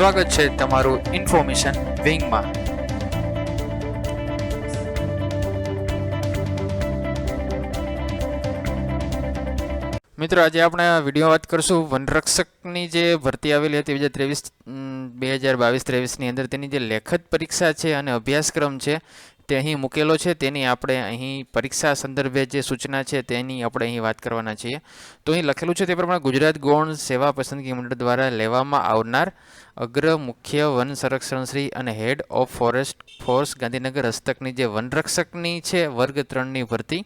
સ્વાગત છે તમારું ઇન્ફોર્મેશન વિંગમાં. મિત્રો, આજે આપણે વીડિયો વાત કરશું વનરક્ષકની જે ભરતી આવેલી હતી બે ત્રેવીસ બે હજાર બાવીસ ત્રેવીસની અંદર. તેની જે લેખિત પરીક્ષા છે અને અભ્યાસક્રમ છે તે અહીં મૂકેલો છે. તેની આપણે અહીં પરીક્ષા સંદર્ભે જે સૂચના છે તેની આપણે અહીં વાત કરવાના છીએ. તો અહીં લખેલું છે તે પ્રમાણે ગુજરાત ગૌણ સેવા પસંદગી મંડળ દ્વારા લેવામાં આવનાર અગ્ર મુખ્ય વન સંરક્ષણશ્રી અને head of forest force Gandhinagar હસ્તકની જે વનરક્ષકની છે, વર્ગ ત્રણની ભરતી,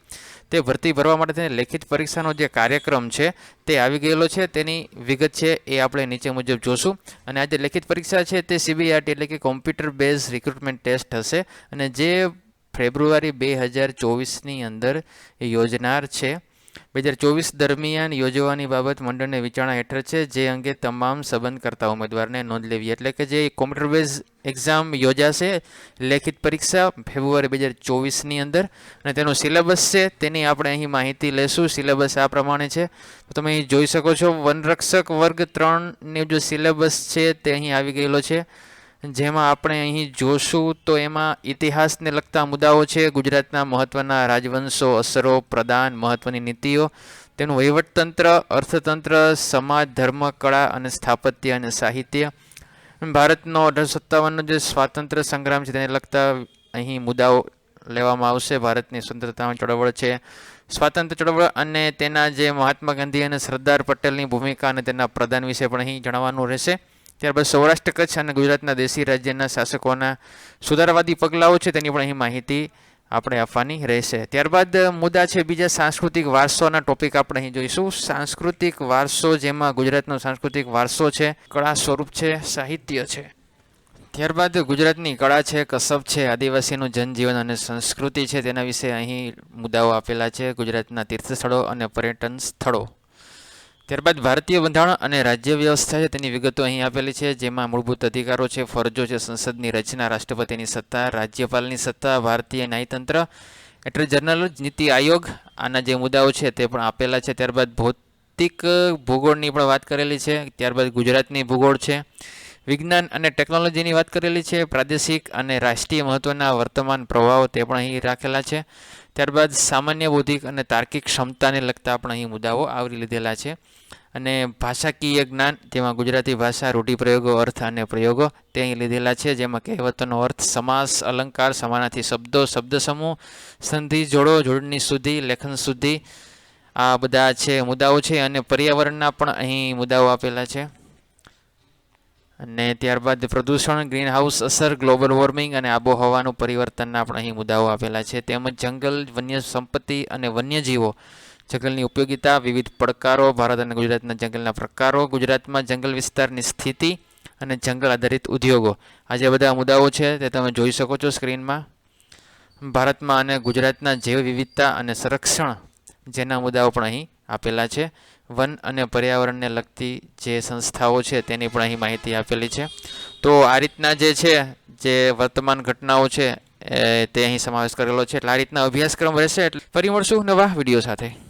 તે ભરતી ભરવા માટે તેને લેખિત પરીક્ષાનો જે કાર્યક્રમ છે, તે આવી ગયેલો છે. તેની વિગત છે એ આપણે નીચે મુજબ જોશું. અને આ જે લેખિત પરીક્ષા છે, તે સીબીઆરટી એટલે કે કોમ્પ્યુટર બેઝ રિક્રુટમેન્ટ ટેસ્ટ હશે. અને જે ફેબ્રુઆરી બે હજાર ચોવીસની અંદર યોજનાર છે બે હજાર ચોવીસ દરમિયાન યોજવાની બાબત મંડળને વિચારણા હેઠળ છે, જે અંગે તમામ સંબંધકર્તા ઉમેદવારને નોંધ લેવી. એટલે કે જે કોમ્પ્યુટર બેઝ એક્ઝામ યોજાશે, લેખિત પરીક્ષા ફેબ્રુઆરી બે હજાર ચોવીસની અંદર. અને તેનો સિલેબસ છે, તેની આપણે અહીં માહિતી લેશું. સિલેબસ આ પ્રમાણે છે. તમે અહીં જોઈ શકો છો, વનરક્ષક વર્ગ ત્રણનો જો સિલેબસ છે, તે અહીં આવી ગયેલો છે. જેમાં આપણે અહીં જોશું તો એમાં ઇતિહાસને લગતા મુદ્દાઓ છે, ગુજરાતના મહત્ત્વના રાજવંશો, અસરો, પ્રદાન મહત્ત્વની નીતિઓ, તેનું વહીવટતંત્ર, અર્થતંત્ર, સમાજ, ધર્મ, કળા અને સ્થાપત્ય અને સાહિત્ય. ભારતનો અઢારસો સત્તાવનનો જે સ્વાતંત્ર્ય સંગ્રામ છે તેને લગતા અહીં મુદ્દાઓ લેવામાં આવશે. ભારતની સ્વતંત્રતા ચળવળ છે. સ્વાતંત્ર્ય ચળવળ અને તેના જે મહાત્મા ગાંધી અને સરદાર પટેલની ભૂમિકા અને તેના પ્રદાન વિશે પણ અહીં જણાવવાનું રહેશે. ત્યારબાદ સૌરાષ્ટ્ર કચ્છ અને ગુજરાતના દેશી રાજ્યના શાસકોના સુધારાવાદી પગલાઓ છે તેની પણ અહીં માહિતી આપણે આપવાની રહેશે. ત્યારબાદ મુદ્દા છે બીજા સાંસ્કૃતિક વારસોના ટોપિક આપણે અહીં જોઈશું. સાંસ્કૃતિક વારસો જેમાં ગુજરાતનો સાંસ્કૃતિક વારસો છે, કળા સ્વરૂપ છે, સાહિત્ય છે. ત્યારબાદ ગુજરાતની કળા છે, કસબ છે, આદિવાસીનું જનજીવન અને સંસ્કૃતિ છે તેના વિશે અહીં મુદ્દાઓ આપેલા છે. ગુજરાતના તીર્થ સ્થળો અને પર્યટન સ્થળો. ત્યારબાદ ભારતીય બંધારણ અને રાજ્ય વ્યવસ્થા છે તેની વિગતો અહીં આપેલી છે, જેમાં મૂળભૂત અધિકારો છે, ફરજો છે, સંસદની રચના, રાષ્ટ્રપતિની સત્તા, રાજ્યપાલની સત્તા, ભારતીય ન્યાયતંત્ર એટર્ની જનરલ નીતિ આયોગ, આના જે મુદ્દાઓ છે તે પણ આપેલા છે. ત્યારબાદ ભૌતિક ભૂગોળની પણ વાત કરેલી છે. ત્યારબાદ ગુજરાતની ભૂગોળ છે. વિજ્ઞાન અને ટેકનોલોજીની વાત કરેલી છે, પ્રાદેશિક અને રાષ્ટ્રીય મહત્ત્વના વર્તમાન પ્રભાવો તે પણ અહીં રાખેલા છે. ત્યારબાદ સામાન્ય બૌદ્ધિક અને તાર્કિક ક્ષમતાને લગતા પણ અહીં મુદ્દાઓ આવરી લીધેલા છે. અને ભાષાકીય જ્ઞાન, જેમાં ગુજરાતી ભાષા રૂઢિપ્રયોગો અર્થ અને પ્રયોગો તે અહીં લીધેલા છે, જેમાં કહેવતોનો અર્થ સમાસ, અલંકાર સમાનાથી શબ્દો શબ્દ સમૂહ સંધિ, જોડો જોડની સુધી, લેખન સુધી આ બધા છે, મુદ્દાઓ છે અને પર્યાવરણના પણ અહીં મુદ્દાઓ આપેલા છે. અને ત્યારબાદ પ્રદૂષણ ગ્રીન હાઉસ અસર ગ્લોબલ વોર્મિંગ અને આબોહવાનું પરિવર્તનના પણ અહીં મુદ્દાઓ આપેલા છે. તેમજ જંગલ, વન્ય સંપત્તિ અને વન્યજીવો, જંગલની ઉપયોગિતા, વિવિધ પડકારો, ભારત અને ગુજરાતના જંગલના પ્રકારો, ગુજરાતમાં જંગલ વિસ્તારની સ્થિતિ અને જંગલ આધારિત ઉદ્યોગો. આ જે બધા મુદ્દાઓ છે તે તમે જોઈ શકો છો સ્ક્રીનમાં. ભારતમાં અને ગુજરાતના જૈવ વિવિધતા અને સંરક્ષણ જેના મુદ્દાઓ પણ અહીં આપેલા છે. વન અને પર્યાવરણને લગતી જે સંસ્થાઓ છે તેની પણ અહીં માહિતી આપેલી છે. તો આ રીતના જે છે, જે વર્તમાન ઘટનાઓ છે તે અહીં સમાવેશ કરેલો છે. એટલે આ રીતના અભ્યાસક્રમ રહેશે એટલે ફરી મળશું નવા વીડિયો સાથે.